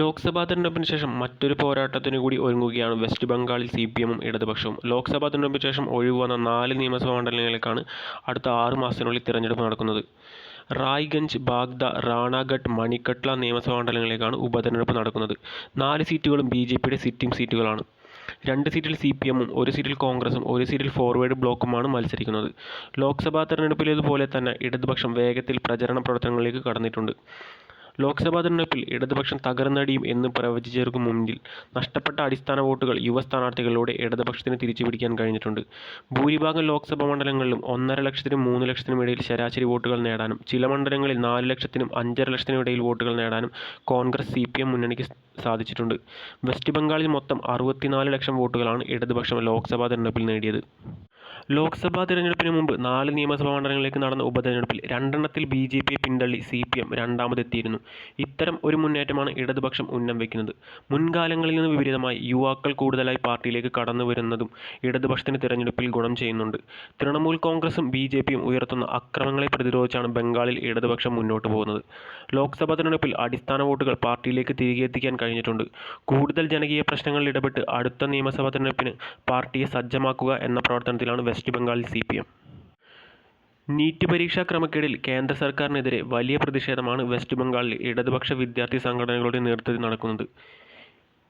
ലോക്സഭാ തെരഞ്ഞെടുപ്പിന് ശേഷം മറ്റൊരു പോരാട്ടത്തിനു കൂടി ഒരുങ്ങുകയാണ് വെസ്റ്റ് ബംഗാളിൽ സി പി എമ്മും ഇടതുപക്ഷവും. ലോക്സഭാ തെരഞ്ഞെടുപ്പിന് ശേഷം ഒഴിവ് വന്ന നാല് നിയമസഭാ മണ്ഡലങ്ങളിലേക്കാണ് അടുത്ത ആറ് മാസത്തിനുള്ളിൽ തിരഞ്ഞെടുപ്പ് നടക്കുന്നത്. റായ്ഗഞ്ച് ബാഗ്ദ റാണാഘട്ട് മണിക്കട്ല നിയമസഭാ മണ്ഡലങ്ങളിലേക്കാണ് ഉപതെരഞ്ഞെടുപ്പ് നടക്കുന്നത്. നാല് സീറ്റുകളും ബി ജെ പിയുടെ സിറ്റിംഗ് സീറ്റുകളാണ്. രണ്ട് സീറ്റിൽ സി പി എമ്മും ഒരു സീറ്റിൽ കോൺഗ്രസും ഒരു സീറ്റിൽ ഫോർവേഡ് ബ്ലോക്കുമാണ് മത്സരിക്കുന്നത്. ലോക്സഭാ തെരഞ്ഞെടുപ്പിലേതുപോലെ തന്നെ ഇടതുപക്ഷം വേഗത്തിൽ പ്രചരണ പ്രവർത്തനങ്ങളിലേക്ക് കടന്നിട്ടുണ്ട്. ലോക്സഭാ തെരഞ്ഞെടുപ്പിൽ ഇടതുപക്ഷം തകർന്നടിയും എന്ന് പ്രവചിച്ചവർക്ക് മുന്നിൽ നഷ്ടപ്പെട്ട അടിസ്ഥാന വോട്ടുകൾ യുവ സ്ഥാനാർത്ഥികളിലൂടെ ഇടതുപക്ഷത്തിന് തിരിച്ചുപിടിക്കാൻ കഴിഞ്ഞിട്ടുണ്ട്. ഭൂരിഭാഗം ലോക്സഭാ മണ്ഡലങ്ങളിലും ഒന്നര ലക്ഷത്തിനും മൂന്ന് ലക്ഷത്തിനും ഇടയിൽ ശരാശരി വോട്ടുകൾ നേടാനും ചില മണ്ഡലങ്ങളിൽ നാല് ലക്ഷത്തിനും അഞ്ചര ലക്ഷത്തിനും ഇടയിൽ വോട്ടുകൾ നേടാനും കോൺഗ്രസ് സി പി എം മുന്നണിക്ക് സാധിച്ചിട്ടുണ്ട്. വെസ്റ്റ് ബംഗാളിൽ മൊത്തം അറുപത്തിനാല് ലക്ഷം വോട്ടുകളാണ് ഇടതുപക്ഷം ലോക്സഭാ തെരഞ്ഞെടുപ്പിൽ നേടിയത്. ലോക്സഭാ തിരഞ്ഞെടുപ്പിന് മുമ്പ് നാല് നിയമസഭാ മണ്ഡലങ്ങളിലേക്ക് നടന്ന ഉപതെരഞ്ഞെടുപ്പിൽ രണ്ടെണ്ണത്തിൽ ബി ജെ പിയെ പിന്തള്ളി സി പി എം രണ്ടാമതെത്തിയിരുന്നു. ഇത്തരം ഒരു മുന്നേറ്റമാണ് ഇടതുപക്ഷം ഉന്നം വയ്ക്കുന്നത് മുൻകാലങ്ങളിൽ നിന്ന് വിപരീതമായി യുവാക്കൾ കൂടുതലായി പാർട്ടിയിലേക്ക് കടന്നു വരുന്നതും ഇടതുപക്ഷത്തിന് തിരഞ്ഞെടുപ്പിൽ ഗുണം ചെയ്യുന്നുണ്ട്. തൃണമൂൽ കോൺഗ്രസും ബി ജെ പിയും ഉയർത്തുന്ന അക്രമങ്ങളെ പ്രതിരോധിച്ചാണ് ബംഗാളിൽ ഇടതുപക്ഷം മുന്നോട്ട് പോകുന്നത്. ലോക്സഭാ തിരഞ്ഞെടുപ്പിൽ അടിസ്ഥാന വോട്ടുകൾ പാർട്ടിയിലേക്ക് തിരികെ എത്തിക്കാൻ കഴിഞ്ഞിട്ടുണ്ട്. കൂടുതൽ ജനകീയ പ്രശ്നങ്ങളിൽ ഇടപെട്ട് അടുത്ത നിയമസഭാ തിരഞ്ഞെടുപ്പിന് പാർട്ടിയെ സജ്ജമാക്കുക എന്ന പ്രവർത്തനത്തിലാണ് വെസ്റ്റ് ബംഗാളിൽ സി പി എം നീറ്റ് പരീക്ഷാ ക്രമക്കേടിൽ കേന്ദ്ര സർക്കാരിനെതിരെ വലിയ പ്രതിഷേധമാണ് വെസ്റ്റ് ബംഗാളിൽ ഇടതുപക്ഷ വിദ്യാർത്ഥി സംഘടനകളുടെ നേതൃത്വത്തിൽ നടക്കുന്നത്.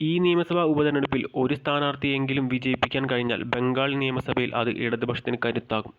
ഈ നിയമസഭാ ഉപതെരഞ്ഞെടുപ്പിൽ ഒരു സ്ഥാനാർത്ഥിയെങ്കിലും വിജയിപ്പിക്കാൻ കഴിഞ്ഞാൽ ബംഗാൾ നിയമസഭയിൽ അത് ഇടതുപക്ഷത്തിന് കരുത്താകും.